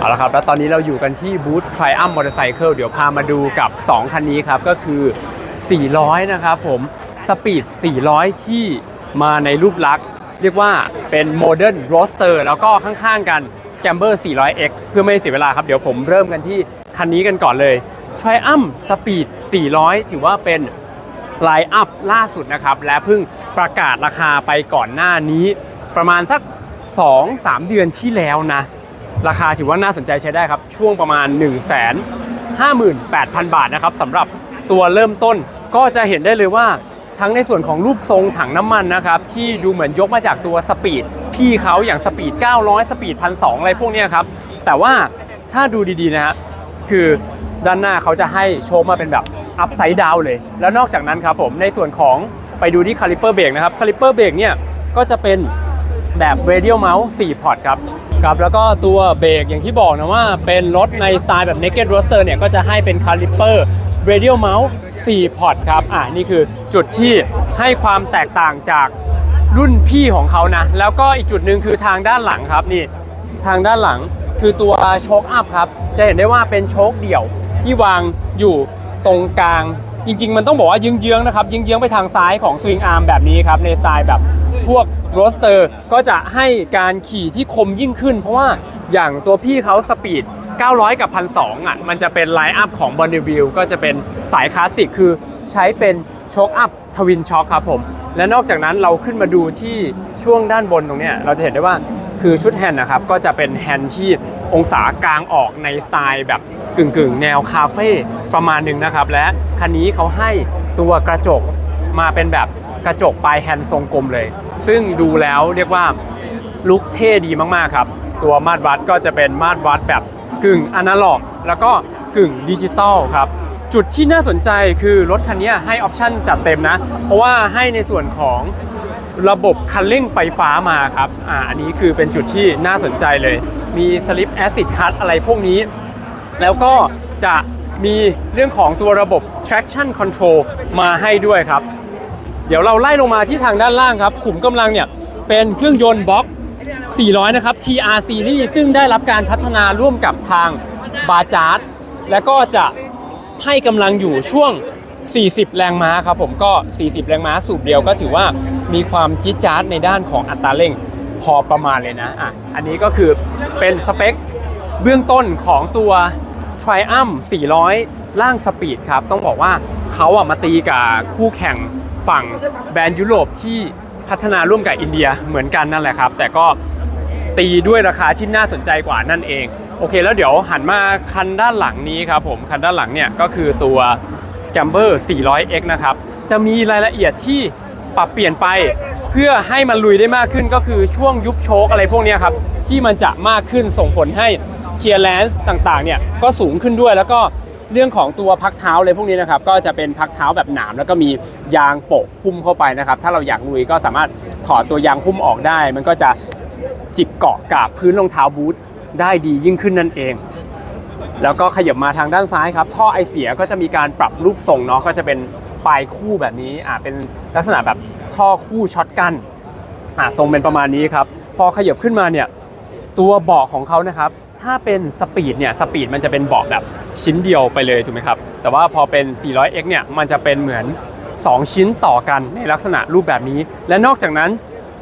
เอาละครับ แล้วตอนนี้เราอยู่กันที่บูธ Triumph Motorcycle เดี๋ยวพามาดูกับ 2 คันนี้ครับ ก็คือ 400 นะครับผมสปีด 400 ที่มาในรูปลักษณ์ เรียกว่าเป็น Modern Roadster แล้วก็ข้างๆกัน Scamber 400X เพื่อไม่ให้เสียเวลาครับ เดี๋ยวผมเริ่มกันที่คันนี้กันก่อนเลย Triumph Speed 400 ถือว่าเป็นไลน์อัพล่าสุดนะครับ และเพิ่งประกาศราคาไปก่อนหน้านี้ ประมาณสัก 2-3 เดือนที่แล้วนะ ราคาถือว่าน่าสนใจใช้ได้ครับ ช่วงประมาณ 1 5 8 0 0 0 บาทนะครับสำหรับตัวเริ่มต้นก็จะเห็นได้เลยว่าทั้งในส่วนของรูปทรงถังน้ำมันนะครับ ที่ดูเหมือนยกมาจากตัวสปีดพี่เขาอย่างสปีด 900 สปีด1,200อะไรพวกนี้ครับ แต่ว่าถ้าดูดีๆนะฮะคือด้านหน้าเขาจะให้โชว์มาเป็นแบบอัพไซด์ดาวเลย แล้วนอกจากนั้นครับผมในส่วนของไปดูที่คาลิเปอร์เบรกนะครับคาลิเปอร์เบรกเนี่ยก็จะเป็นแบบ radial mount 4พอร์ตครับ ครับแล้วก็ตัวเบรกอย่างที่บอกนะว่าเป็นรถในสไตล์แบบ naked roadster เนี่ยก็จะให้เป็นคาลิเปอร์ radial mount 4พอร์ตครับอ่านี่คือจุดที่ให้ความแตกต่างจากรุ่นพี่ของเขานะ แล้วก็อีกจุดหนึ่งคือทางด้านหลังครับนี่ทางด้านหลังคือตัวโชคอัพครับ จะเห็นได้ว่าเป็นโชคเดี่ยวที่วางอยู่ตรงกลาง จริง ๆ มันต้องบอกว่ายิงเยื้องนะครับยิงเยื้องไปทางซ้ายของสวิงอาร์มแบบนี้ครับในสไตล์แบบ พวกโรสเตอร์ก็จะให้การขี่ที่คมยิ่งขึ้น เพราะว่าอย่างตัวพี่เขาสปีด 900 กับ 1,200อะมันจะเป็นไลน์อัพของบอนเดวิลก็จะเป็นสายคลาสสิกคือใช้เป็นโชคอัพทวินช็อคครับผม และนอกจากนั้นเราขึ้นมาดูที่ช่วงด้านบนตรงเนี้ยเราจะเห็นได้ว่าคือชุดแฮนด์นะครับก็จะเป็นแฮนด์ที่องศากลางออกในสไตล์แบบกึ่งๆ แนวคาเฟ่ประมาณหนึ่งนะครับ และคันนี้เขาให้ตัวกระจกมาเป็นแบบ กระจกปลายแฮนด์ทรงกลมเลย ซึ่งดูแล้วเรียกว่าลุคเท่ดีมากๆครับ ตัวมาตรวัดก็จะเป็นมาตรวัดแบบกึ่งอนาล็อก แล้วก็กึ่งดิจิตอลครับ จุดที่น่าสนใจคือรถคันนี้ให้ออปชั่นจัดเต็มนะ เพราะว่าให้ในส่วนของระบบคันเร่งไฟฟ้ามาครับอ่าอันนี้คือเป็นจุดที่น่าสนใจเลย มีสลิปแอซิดคัตอะไรพวกนี้ แล้วก็จะมีเรื่องของตัวระบบ traction control มาให้ด้วยครับ เดี๋ยวเราไล่ลงมาที่ทางด้านล่างครับ ขุมกำลังเนี่ยเป็นเครื่องยนต์บล็อก 400 นะครับ TR Series ซึ่งได้รับการพัฒนาร่วมกับทางบาจาร์ดและก็จะให้กำลังอยู่ช่วง 40 แรงม้าครับผมก็ 40 แรงม้าสูบเดียวก็ถือว่ามีความจี๊ดจ๊าดในด้านของอัตราเร่งพอประมาณเลยนะอะอันนี้ก็คือเป็นสเปคเบื้องต้นของตัว Triumph 400 ล่างสปีดครับ ต้องบอกว่าเขาอะมาตีกับคู่แข่ง ฝั่งแบรนด์ยุโรปที่พัฒนาร่วมกับอินเดียเหมือนกันนั่นแหละครับ แต่ก็ตีด้วยราคาที่น่าสนใจกว่านั่นเอง โอเค แล้วเดี๋ยวหันมาคันด้านหลังนี้ครับผมคันด้านหลังเนี่ยก็คือตัว Scamber 400X นะครับ จะมีรายละเอียดที่ปรับเปลี่ยนไป เพื่อให้มันลุยได้มากขึ้นก็คือช่วงยุบโชคอะไรพวกนี้ครับ ที่มันจะมากขึ้นส่งผลให้เคลียร์แลนซ์ต่างๆเนี่ยก็สูงขึ้นด้วยแล้วก็ เรื่องของตัวพักเท้าอะไรพวกนี้นะครับก็จะเป็นพักเท้าแบบหนามแล้วก็มียางโปะหุ้มเข้าไปนะครับ ถ้าเราอยากลุยก็สามารถถอดตัวยางหุ้มออกได้ มันก็จะจิกเกาะกับพื้นรองเท้าบูทได้ดียิ่งขึ้นนั่นเอง แล้วก็ขยับมาทางด้านซ้ายครับ ท่อไอเสียก็จะมีการปรับรูปทรงเนาะก็จะเป็นปลายคู่แบบนี้อ่าเป็นลักษณะแบบท่อคู่ช็อตกันอ่าทรงเป็นประมาณนี้ครับพอขยับขึ้นมาเนี่ยตัวเบาะของเขานะครับ ถ้าเป็นสปีดเนี่ยสปีดมันจะเป็นเบาะแบบชิ้นเดียวไปเลยถูกไหมครับ แต่ว่าพอเป็น 400x เนี่ยมันจะเป็นเหมือน 2 ชิ้นต่อกันในลักษณะรูปแบบนี้ และนอกจากนั้น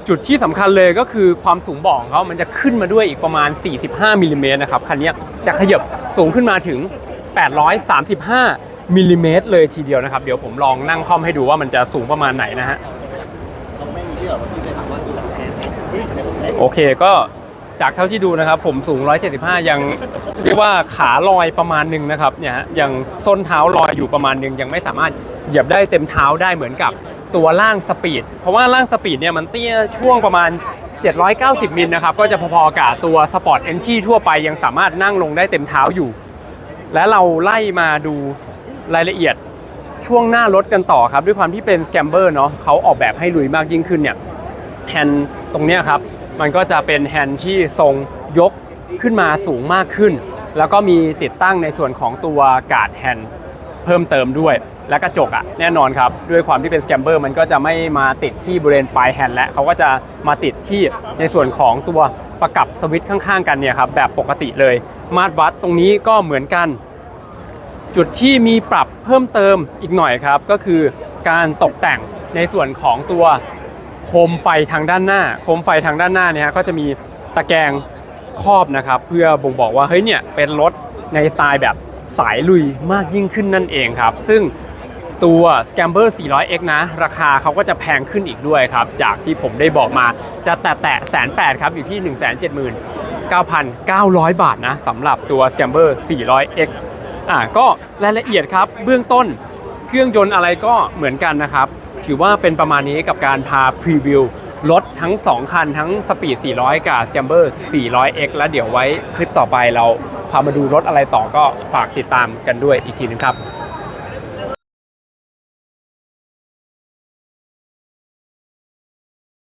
จุดที่สำคัญเลยก็คือความสูงเบาะของเขามันจะขึ้นมาด้วยอีกประมาณ 45มิลลิเมตรนะครับ คันนี้จะขยับสูงขึ้นมาถึง 835มิลลิเมตรเลยทีเดียวนะครับ เดี๋ยวผมลองนั่งคล่อมให้ดูว่ามันจะสูงประมาณไหนนะฮะโอเคก็ จากเท่าที่ดูนะครับผมสูง 175 ยังเรียกว่าขาลอยประมาณหนึ่งนะครับเนี่ยฮะยังส้นเท้าลอยอยู่ประมาณหนึ่งยังไม่สามารถเหยียบได้เต็มเท้าได้เหมือนกับตัวล่างสปีด เพราะว่าล่างสปีดเนี่ยมันเตี้ยช่วงประมาณ 790 มิลนะครับก็จะพอๆกับตัวสปอร์ตเอนที่ทั่วไปยังสามารถนั่งลงได้เต็มเท้าอยู่ และเราไล่มาดูรายละเอียดช่วงหน้ารถกันต่อครับ ด้วยความที่เป็นสแกมเบอร์เนาะเขาออกแบบให้ลุยมากยิ่งขึ้นเนี่ยแฮนตรงเนี้ยครับ มันก็จะเป็นแฮนด์ที่ทรงยกขึ้นมาสูงมากขึ้น แล้วก็มีติดตั้งในส่วนของตัวการ์ดแฮนด์เพิ่มเติมด้วย และกระจกอะแน่นอนครับ ด้วยความที่เป็นสแกมเบอร์มันก็จะไม่มาติดที่บริเวณปลายแฮนด์และเขาก็จะมาติดที่ในส่วนของตัวประกับสวิตช์ข้างๆ กันเนี่ยครับแบบปกติเลย มาตรวัดตรงนี้ก็เหมือนกัน จุดที่มีปรับเพิ่มเติมอีกหน่อยครับ ก็คือการตกแต่งในส่วนของตัว โคมไฟทางด้านหน้า โคมไฟทางด้านหน้าเนี่ยก็จะมีตะแกรงครอบนะครับ เพื่อบ่งบอกว่าเฮ้ยเนี่ยเป็นรถในสไตล์แบบสายลุยมากยิ่งขึ้นนั่นเองครับ ซึ่งตัว Scamber 400X นะ ราคาเขาก็จะแพงขึ้นอีกด้วยครับ จากที่ผมได้บอกมาจะแตะแตะแสนแปดครับ อยู่ที่ 179,900 บาทนะสำหรับตัว Scamber 400X อ่าก็รายละเอียดครับ เบื้องต้นเครื่องยนต์อะไรก็เหมือนกันนะครับ ถือว่าเป็นประมาณนี้กับการพาพรีวิวรถทั้ง 2 คันทั้งสปีด 400 กับ Scamber 400X แล้วเดี๋ยวไว้คลิปต่อไปเราพามาดูรถอะไรต่อก็ฝากติดตามกันด้วยอีกทีนึงครับ